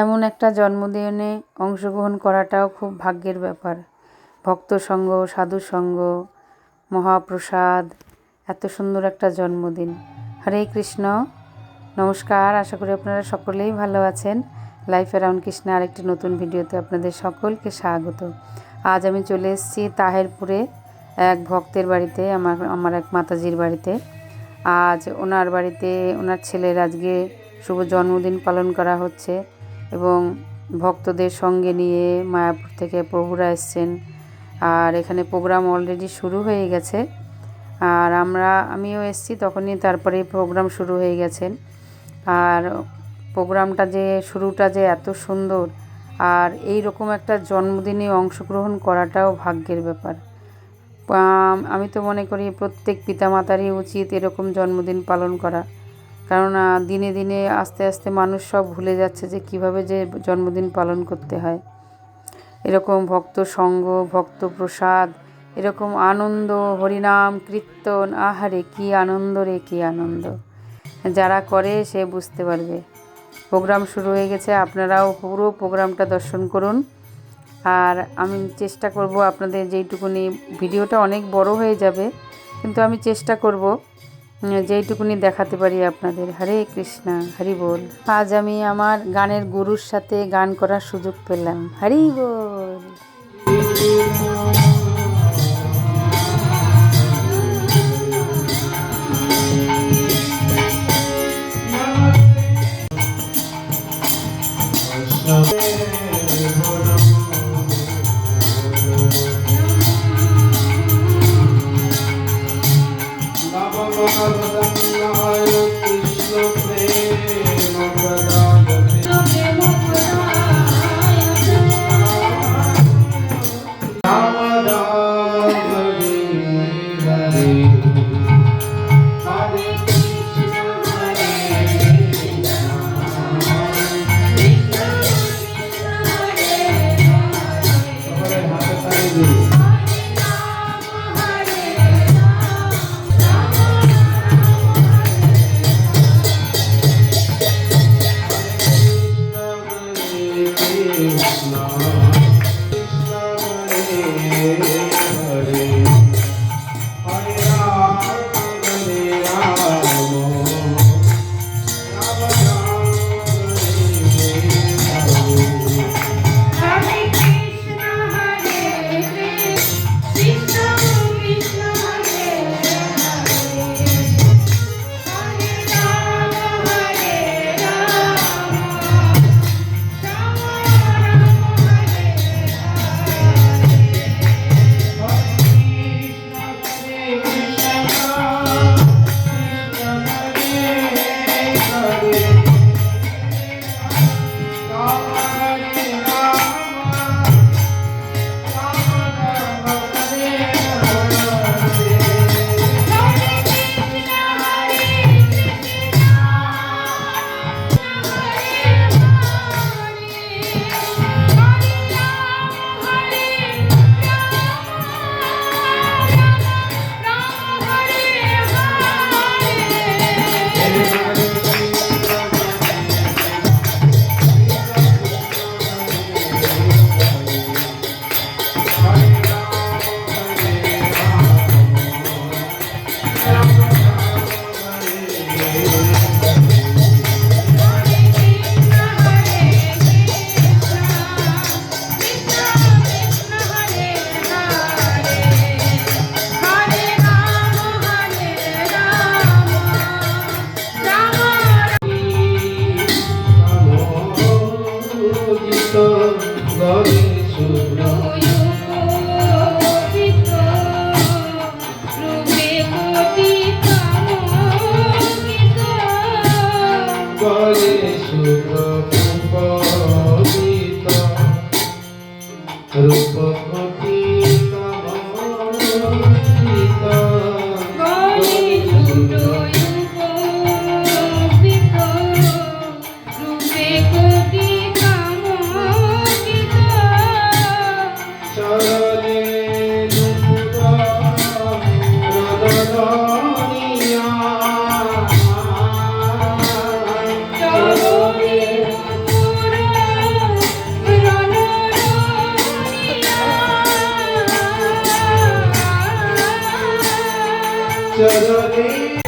এমন একটা জন্মদিনে অংশগ্রহণ করাটাও খুব ভাগ্যের ব্যাপার। ভক্ত সঙ্গ, সাধু সঙ্গ, মহাপ্রসাদ, এত সুন্দর একটা জন্মদিন। হরে কৃষ্ণ। নমস্কার, আশা করি আপনারা সকলেই ভালো আছেন। লাইফ অ্যারাউন্ড কৃষ্ণ আরেকটি নতুন ভিডিওতে আপনাদের সকলকে স্বাগত। আজ আমি চলে এসেছি তাহেরপুরে এক ভক্তের বাড়িতে, আমার আমার এক মাতাজির বাড়িতে। আজ ওনার বাড়িতে ওনার ছেলের আজকে শুভ জন্মদিন পালন করা হচ্ছে। এবং ভক্তদের সঙ্গে নিয়ে মায়াপুর থেকে প্রভুরা এসছেন। আর এখানে প্রোগ্রাম অলরেডি শুরু হয়ে গেছে। আর আমরা, আমিও এসছি তখনই তারপরে প্রোগ্রাম শুরু হয়ে গেছেন আর প্রোগ্রামটা যে, শুরুটা যে এত সুন্দর। আর এই রকম একটা জন্মদিনে অংশগ্রহণ করাটাও ভাগ্যের ব্যাপার। আমি তো মনে করি প্রত্যেক পিতামাতারই উচিত এরকম জন্মদিন পালন করা। কেননা দিনে দিনে আস্তে আস্তে মানুষ সব ভুলে যাচ্ছে যে কীভাবে যে জন্মদিন পালন করতে হয়। এরকম ভক্ত সঙ্গ, ভক্ত প্রসাদ, এরকম আনন্দ, হরিনাম, কীর্তন, আহারে কি আনন্দ রে, কি আনন্দ। যারা করে সে বুঝতে পারবে। প্রোগ্রাম শুরু হয়ে গেছে, আপনারাও পুরো প্রোগ্রামটা দর্শন করুন। আর আমি চেষ্টা করব আপনাদের যেইটুকুনি, ভিডিওটা অনেক বড় হয়ে যাবে, কিন্তু আমি চেষ্টা করব যেইটুকুনি দেখাতে পারি আপনাদের। হরে কৃষ্ণা, হরি বল। আজ আমি আমার গানের গুরুর সাথে গান করার সুযোগ পেলাম। হরি বল। চরণে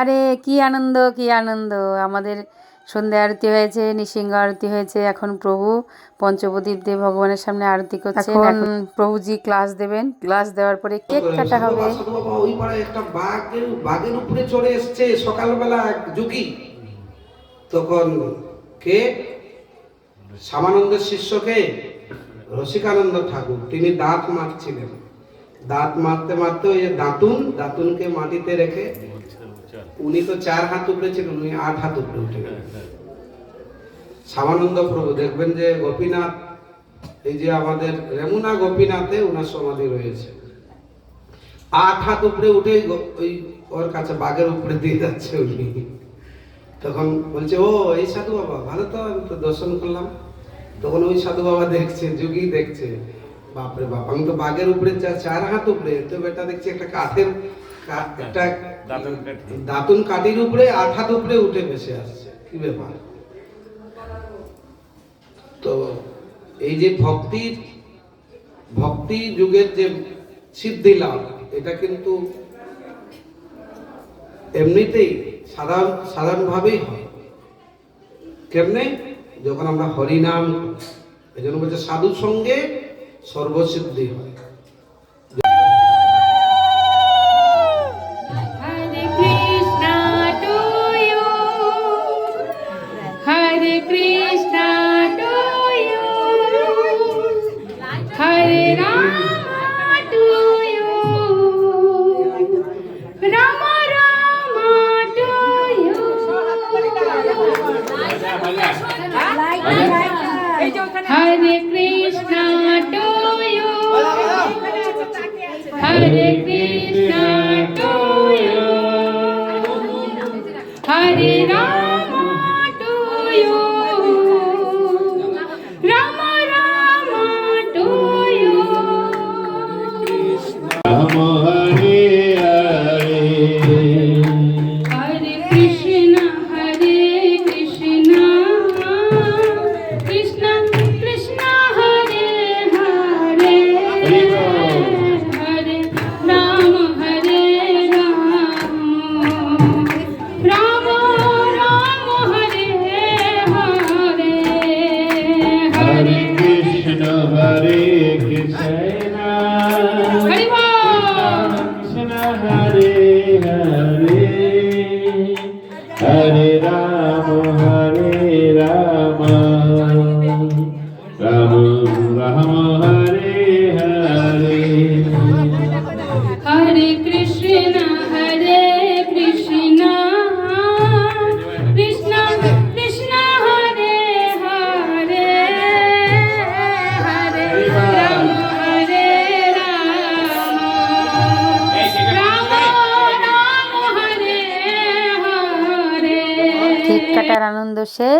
আহারে কি আনন্দ কি আনন্দ। আমাদের সন্ধ্যা আরতি হয়েছে নৃসিংহ আরতি হয়েছে। এখন প্রভু পঞ্চবদীপ দেব ভগবানের সামনে আরতি করছেন। এখন প্রভুজি ক্লাস দেবেন। ক্লাস দেওয়ার পরে কেক কাটা হবে। ওই পাড়ায় একটা বাঘের বাঘের উপরে চড়ে এসছে সকালবেলা এক যুগী। তখন কে? শ্যামানন্দের শিষ্যকে রসিকানন্দ ঠাকুর। তিনি দাঁত মারছিলেন দাঁত মারতে মারতে ওই যে দাঁতুন দাঁতুনকে মাটিতে রেখে উনি তো চার হাত উপরে ছিলেন, উনি আট হাত উপরে উঠে গেলেন। শ্যামানন্দ প্রভু, দেখবেন যে গোপীনাথ, এই যে আমাদের রেমুনা গোপীনাথে ওনার সমাধি রয়েছে। আট হাত উপরে উঠে ওই ওর কাছে বাঘের উপরে দিয়ে যাচ্ছে উনি। তখন বলছে, ও, এই সাধু বাবা, ভালো তো, আমি তো দর্শন করলাম। তখন ওই সাধু বাবা দেখছে, যুগী দেখছে, বাপরে বাপ, আমি তো বাঘের উপরে চার হাত উপরে তো বেটা দেখছি একটা কাঠের একটা দাঁতুন কাঠির উপরে আট হাত উপরে উঠে বসে আসছে। কি ব্যাপার? তো এই যে ভক্তির ভক্তি যুগের যে সিদ্ধি লাভ এটা কিন্তু এমনিতেই সাধারণ সাধারণভাবেই হয়। কেমনে? যখন আমরা হরিনাম এই জন্য বলছে সাধুর সঙ্গে সর্বসিদ্ধি হয়। Hare Krishna to you. Hare Krishna.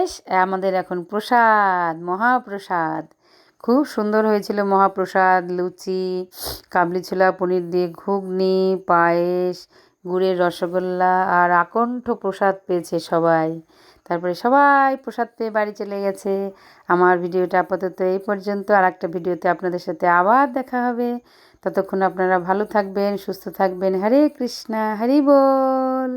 শেষ আমাদের এখন প্রসাদ, মহাপ্রসাদ। খুব সুন্দর হয়েছিল মহাপ্রসাদ, লুচি, কাবলি ছোলা, পনির দিয়ে ঘুগনি, পায়েস, গুড়ের রসগোল্লা আর আকণ্ঠ প্রসাদ পেয়েছে সবাই। তারপরে সবাই প্রসাদ পেয়ে বাড়ি চলে গেছে। আমার ভিডিওটা আপাতত এই পর্যন্ত। আর একটা ভিডিওতে আপনাদের সাথে আবার দেখা হবে। ততক্ষণ আপনারা ভালো থাকবেন, সুস্থ থাকবেন। হরে কৃষ্ণা, হরি বল।